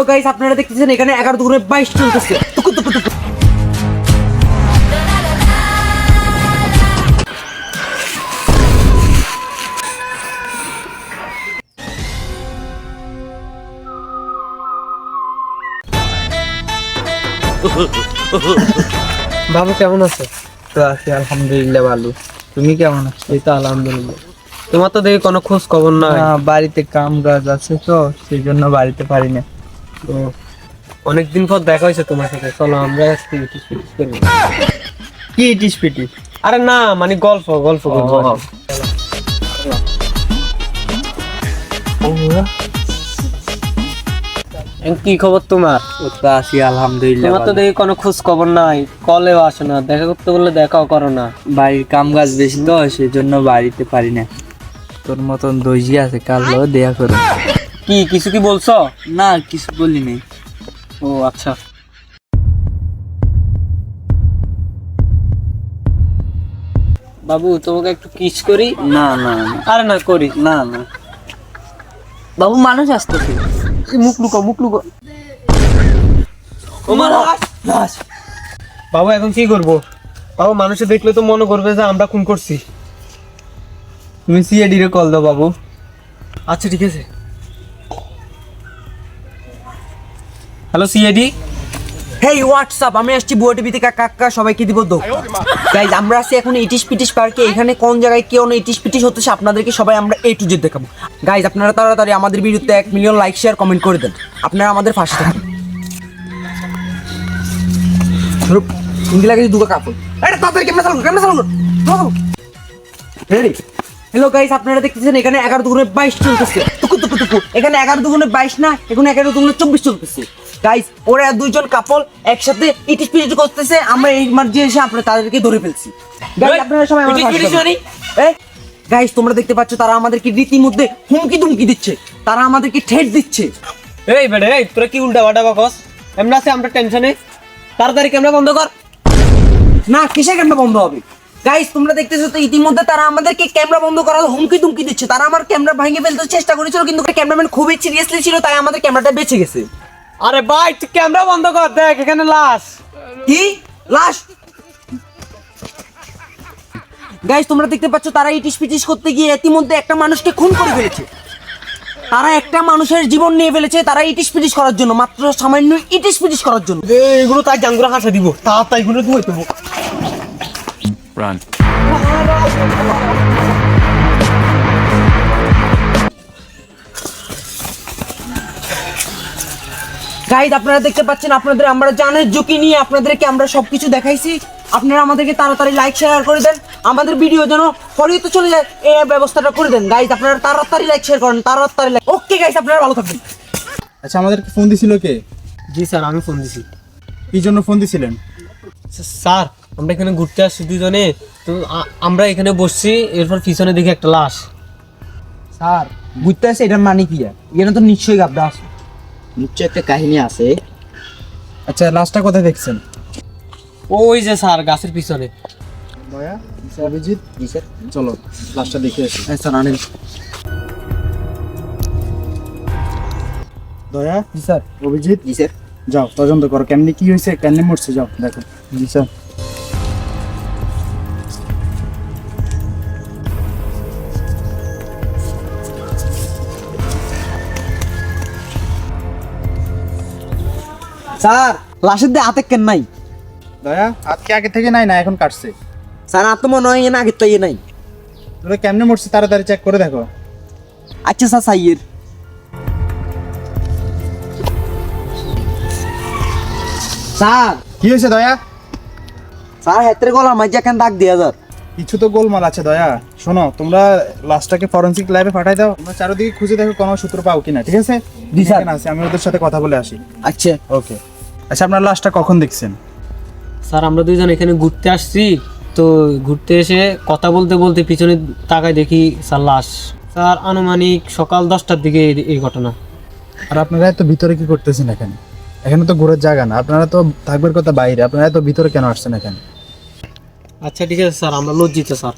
Hello guys আপনারা দেখতেছেন এখানে এগারো দুগুণে বাইশ চলতেছে বাবু কেমন আছো? তো আছি আলহামদুলিল্লাহ ভালো। তুমি কেমন আছো? এই তো আলহামদুলিল্লাহ। তোমার তো দেখি কোনো খোঁজ খবর না, বাড়িতে কাম কাজ আছে তো সেই জন্য বাড়িতে পারি না। তো অনেকদিন পর দেখা হয়েছে তোমার সাথে। চলো আমরা আজকে ইটিস পিটিস করি। কি ইটিস পিটিস আরে না মানে গল্প গল্প করব কি। খবর তোমার? আছি আলহামদুলিল্লাহ তোমার তো দেখি কোনো খোঁজ খবর নাই কলেও আসো না। দেখা করতে বললে দেখাও করো না। বাড়ির কাম কাজ বেশি তো সেই জন্য বাড়িতে পারি না। তোর মতন দইজি আছে কাল দেয়া করো। কি কিছু কি বলছো? না কিছু বলিনি। ও আচ্ছা। বাবু তোমাকে একটু কিস করি? না না না। আরে না করি। না না। বাবু মানুষ আসতেছে এই মুখ লুকো মুখ লুকো ও মা লাশ বাবু এখন কি করব? বাবু মানুষে দেখলে তো মনে করবে যে আমরা খুন করছি। তুমি সিআইডি রে কল দাও বাবু। আচ্ছা ঠিক আছে। হ্যালো সিআইডি হেই হোয়াটসঅ্যাপ আমি আসছি বুয়া টিভি থেকে কাকা সবাইকে দিব দো। গাইজ আমরা আছি এখন ইটিশ পিটিশ পার্কে। এখানে কোন জায়গায় কেউ না ইটিশ পিটিশ হতেছে আপনাদেরকে সবাই আমরা এ টু জেড দেখাবো। গাইজ আপনারা তাড়াতাড়ি আমাদের বিরুদ্ধে এক মিলিয়ন লাইক শেয়ার কমেন্ট করে দেন। আপনারা আমাদের পাশে থাকুন। দুটো কাপড়। এটা তাড়াতাড়ি ক্যামেরা চালু ক্যামেরা চালু রেডি হ্যালো গাইস আপনারা দেখতেছেন এখানে এগারো দুগুণে বাইশ চলতেছে। এখানে এগারো দুগুণে বাইশ না এখানে এগারো দুগুণে চব্বিশ চলতেছে। গাইস ওরা দুইজন কাপল একসাথে ইটিস পিটিস করতেছে আমরা এই তাদেরকে ধরে ফেলছি। আপনারা সবাই থাকুন। মানে? গাইস তোমরা দেখতে পাচ্ছ তারা আমাদেরকে রীতিমধ্যে হুমকি দুমকি দিচ্ছে। তারা আমাদেরকে ঠেট দিচ্ছে। এই বেড়ে এই তোরা কি উল্টা বাটা বাকস এমন আছে আমরা টেনশনে? তাড়াতাড়ি ক্যামেরা বন্ধ কর। না কিসের ক্যামেরা বন্ধ হবে? গাইস তোমরা দেখতেছো তো ইতিমধ্যে তারা আমাদেরকে ক্যামেরা বন্ধ করার হুমকি দুমকি দিচ্ছে। তারা আমার ক্যামেরা ভেঙে ফেলতে চেষ্টা করেছিল কিন্তু ক্যামেরাম্যান খুবই সিরিয়াসলি ছিল তাই আমাদের ক্যামেরাটা বেঁচে গেছে। আরে ভাই তুই ক্যামেরা বন্ধ কর দেখ এখানে লাশ। কি? লাশ? গাইস তোমরা দেখতে পাচ্ছ তারা ইটিস পিটিস করতে গিয়ে ইতিমধ্যে একটা মানুষকে খুন করে ফেলেছে। তারা একটা মানুষের জীবন নিয়ে ফেলেছে তারা ইটিস পিটিস করার জন্য মাত্র সামান্য ইটিস পিটিস করার জন্য। এগুলো তাই জাঙ্গুরা হাসা দিব তাড়াতাড়ি এগুলো ধুয়ে দেবো Run. গাইড আপনারা দেখতে পাচ্ছেন আপনাদের আমরা জানের ঝুঁকি নিয়ে আপনাদেরকে আমরা সবকিছু দেখাইছি। আপনারা আমাদেরকে তাড়াতাড়ি লাইক শেয়ার করে দেন। আমাদের ভিডিও যেন ফরিয়ে চলে যায় এই ব্যবস্থাটা করে দেন। গাইজ আপনারা তাড়াতাড়ি লাইক শেয়ার করেন তাড়াতাড়ি লাইক ওকে গাইজ আপনারা ভালো থাকবেন। আচ্ছা আমাদেরকে ফোন দিছিল কে? জি স্যার আমি ফোন দিছি। কি জন্য ফোন দিছিলেন? স্যার আমরা এখানে ঘুরতে আসছি দুজনে। তো আমরা এখানে বসছি এরপর পিছনে দেখি একটা লাশ। স্যার ঘুরতে আছে এটার মানে কি? এটা তো নিশ্চয়ই গাবদা আছে। নিশ্চয় একটা কাহিনী আছে। আচ্ছা লাশটা কোথায় দেখছেন? ওই যে স্যার গাছের পিছনে। দয়া অভিজিৎ চলো লাস্টটা দেখে আসি। স্যার আনেন। দয়া জি স্যার। অভিজিৎ জি স্যার। যাও তদন্ত করো কেমনি কি হয়েছে কেমনি মরছে যাও দেখো। জি স্যার। স্যার লাশের দিয়ে হাতে কেন নাই? দয়া আজকে আগে থেকে নাই না এখন কাটছে। স্যার আর তো মনে হয় না আগের তো ইয়ে নাই। তোরা কেমনে মরছে তাড়াতাড়ি চেক করে দেখো। আচ্ছা স্যার সাইয়ের। স্যার। কি হয়েছে দয়া? স্যার হেতের গলার মাঝে কেন দাগ দিয়া যার কিছু তো গোলমাল আছে দয়া। শোনো তোমরা লাস্টটাকে ফরেন্সিক ল্যাবে পাঠাই দাও। তোমরা চারিদিকে খুঁজে দেখো কোনো সূত্র পাও কিনা ঠিক আছে? জি, স্যার। এখানে আমি ওদের সাথে কথা বলে আসি। আচ্ছা। ওকে আচ্ছা আপনার লাশটা কখন দেখছেন? স্যার আমরা দুইজন এখানে ঘুরতে আসছি তো ঘুরতে এসে কথা বলতে বলতে পিছনে তাকায় দেখি স্যার লাশ। স্যার আনুমানিক সকাল দশটার দিকে এই- ঘটনা। আর আপনারা এত ভিতরে কি করতেছেন এখানে? এখানে তো ঘোরার জায়গা না আপনারা তো থাকবার কথা বাইরে আপনারা এত ভিতরে কেন আসছেন এখানে? আচ্ছা ঠিক আছে স্যার আমরা লজ্জিত স্যার।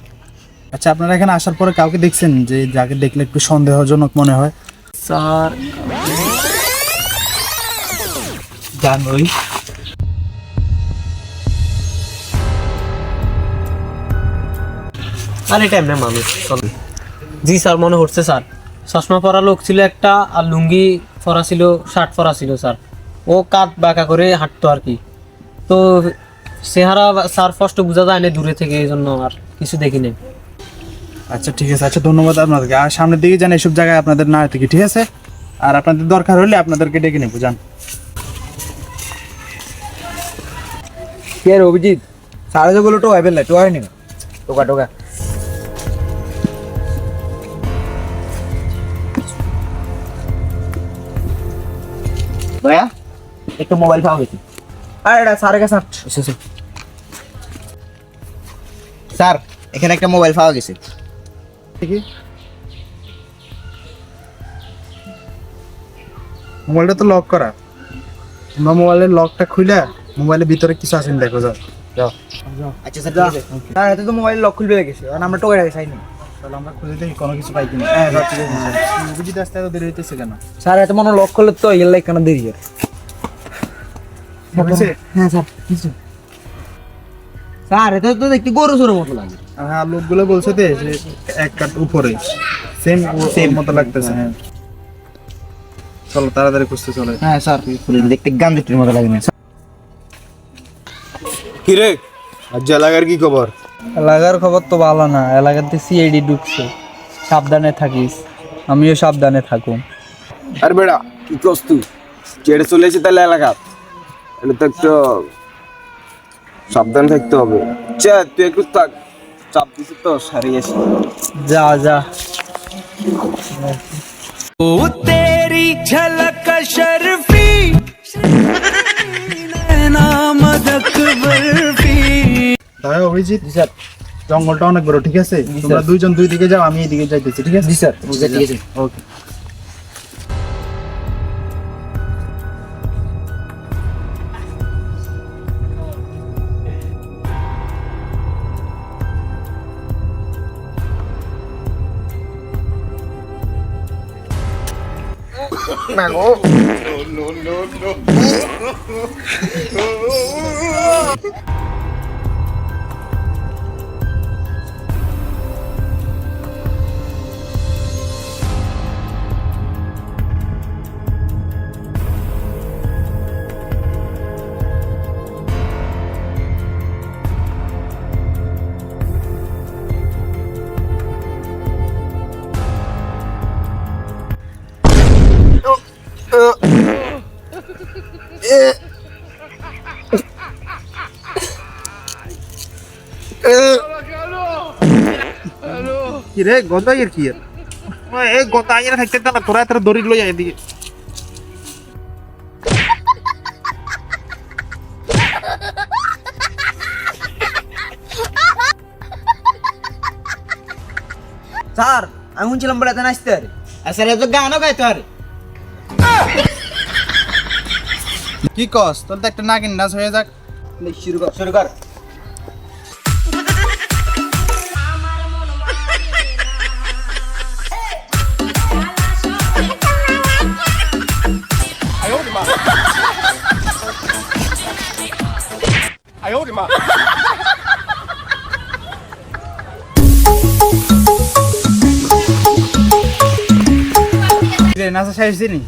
আচ্ছা আপনারা এখানে আসার পরে কাউকে দেখছেন যে যাকে দেখলে একটু সন্দেহজনক মনে হয়? স্যার জানোই। আর এটা এমনি মানুষ জি স্যার মনে হচ্ছে স্যার। চশমা পরা লোক ছিল একটা আর লুঙ্গি পরা ছিল শার্ট পরা ছিল স্যার। ও কাত বাঁকা করে হাঁটতো আর কি। তো চেহারা স্যার স্পষ্ট বোঝা যায় না দূরে থেকে এই জন্য আর কিছু দেখি নাই। আচ্ছা ঠিক আছে। আচ্ছা ধন্যবাদ আপনাদেরকে। আর সামনের দিকে যান এসব জায়গায় আপনাদের না থেকে ঠিক আছে? আর আপনাদের দরকার হলে আপনাদেরকে ডেকে নেব যান। কে অভিজিৎ? সাড়ে তো বলো টোকা ফেললে টোকা হয়নি টোকা টোকা। দয়া একটু মোবাইল পাওয়া গেছে আরে এটা স্যারের কাছে। স্যার এখানে একটা মোবাইল পাওয়া গেছে। দেখি। মোবাইলটা তো লক করা। তোমরা মোবাইলের লকটা খুলে মোবাইলের ভিতরে কিছু আছে দেখো যাও। আচ্ছা স্যার এত তো মোবাইল লক খুলবে গেছে কারণ আমরা টোকা রেখে চাইনি তাহলে আমরা খুঁজে দেখি কোনো কিছু পাই কিনা। হ্যাঁ স্যার ঠিক আছে অভিজিৎ আসতে এত দেরি হইতেছে কেন? স্যার এত মনে লক করলে তো এগুলো কেন দেরি হ্যাঁ? স্যার কিছু স্যার এটা তো দেখতে গরু সরু মতো লাগে। হ্যাঁ লোকগুলো বলছে তো এক কাট উপরে। সেম সেম মতো লাগতেছে হ্যাঁ। চলো তাড়াতাড়ি খুঁজতে চলে। হ্যাঁ স্যার। দেখতে গান্ধীটির মতো লাগে না কিরে আজ এলাকার কি খবর? এলাকার খবর তো ভালো না এলাকাতে সিআইডি ঢুকছে। সাবধানে থাকিস আমিও সাবধানে থাকুম। আরে বেড়া কি করছ তুই? চেড়ে চলে এসে তাহলে এলাকা। এটা তো একটু সাবধান থাকতে হবে। চা তুই একটু থাক। চাপ দিছিস তো সারিয়ে এসে যা যা। তাই অভিজিৎ। স্যার। জঙ্গলটা অনেক বড় ঠিক আছে? তোমরা দুইজন দুই দিকে যাও আমি এদিকে যাইতেছি ঠিক আছে? জি স্যার ঠিক আছে। ওকে। কি রে গদাইয়ের কি এর এই গদাইয়ের থাকতে না তোরা এত দড়ি লই এদিকে। স্যার আমি শুনছিলাম বলে এত নাচতে আরে। স্যার এত গানও গাইতে আরে। কি কস? তোর তো একটা নাগিন নাচ হয়ে যাক। শুরু কর শুরু কর। নাচা শেষ দিনই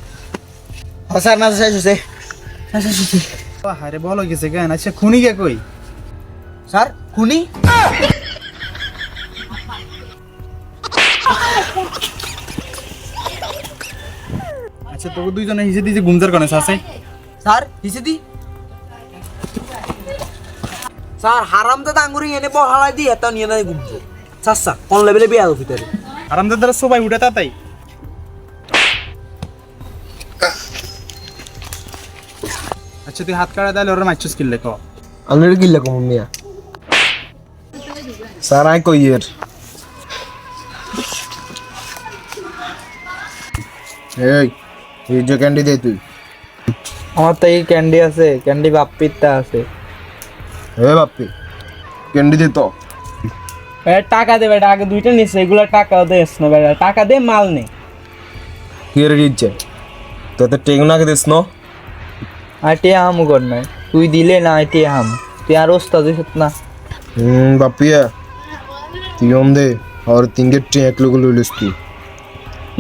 হ্যাঁ স্যার নাচ শেষ হয়েছে। হারে বলো গেছে কেন? আচ্ছা খুনি কে কই? স্যার খুনি? আচ্ছা তোকে দুইজনে হিসে দিয়েছে গুমজার কনে আছে স্যার। হিসে দি। স্যার হারাম আঙ্গুরি এনে বহালাই দি এত নিয়ে নাই ঘুমছে চাচ্ছা কোন লেভেলে বিয়া ভিতরে? আরামদার দ্বারা সবাই উঠে তাই আচ্ছা তুই হাত কাটা দিলে ওরা মাইচুস কিনলে ক? আনের গিল্লা কম মিয়া। স্যার আই কই এর? এই এই যে ক্যান্ডি দে তুই। আমার তো এই ক্যান্ডি আছে ক্যান্ডি বাপ্পিরটা আছে। হে বাপ্পি ক্যান্ডি দে তো। টাকা দে বেটা আগে দুইটা নিচ্ছে এগুলো টাকা দেস না বেটা। টাকা দে মাল নেই কি রে দিচ্ছে তোতে টেক না কে দিস ন? আর আম হামু নাই। তুই দিলে না টিয়া আম তুই আর ওস্তা দিস না। হুম বাপিয়া তুই ওম দে আর তিনটে টিয়া এক লোক লইলিস তুই।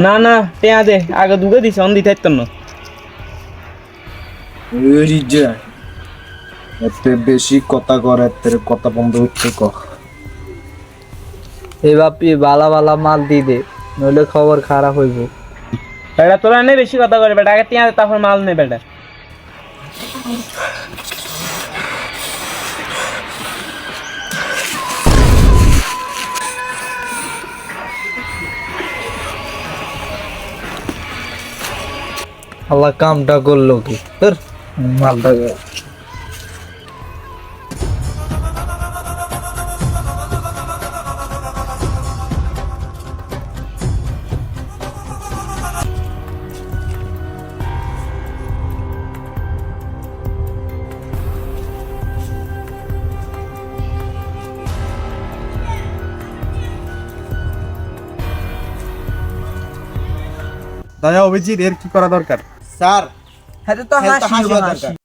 না না টিয়া দে আগে দুগে দিছ অন দিতে তন্ন ওরি এই যা এতে বেশি কথা কর এতে কথা বন্ধ হচ্ছে ক। এ বাপি বালা বালা মাল দি দে নইলে খবর খারাপ হইব। এটা তোরা নেই বেশি কথা করে বেটা আগে তিয়া তারপর মাল নে বেটা। আল্লাহ কামটা করল কি তোর মালটা দয়া অভিজিৎ এর কি করা দরকার? স্যার হ্যাঁ তো হাসি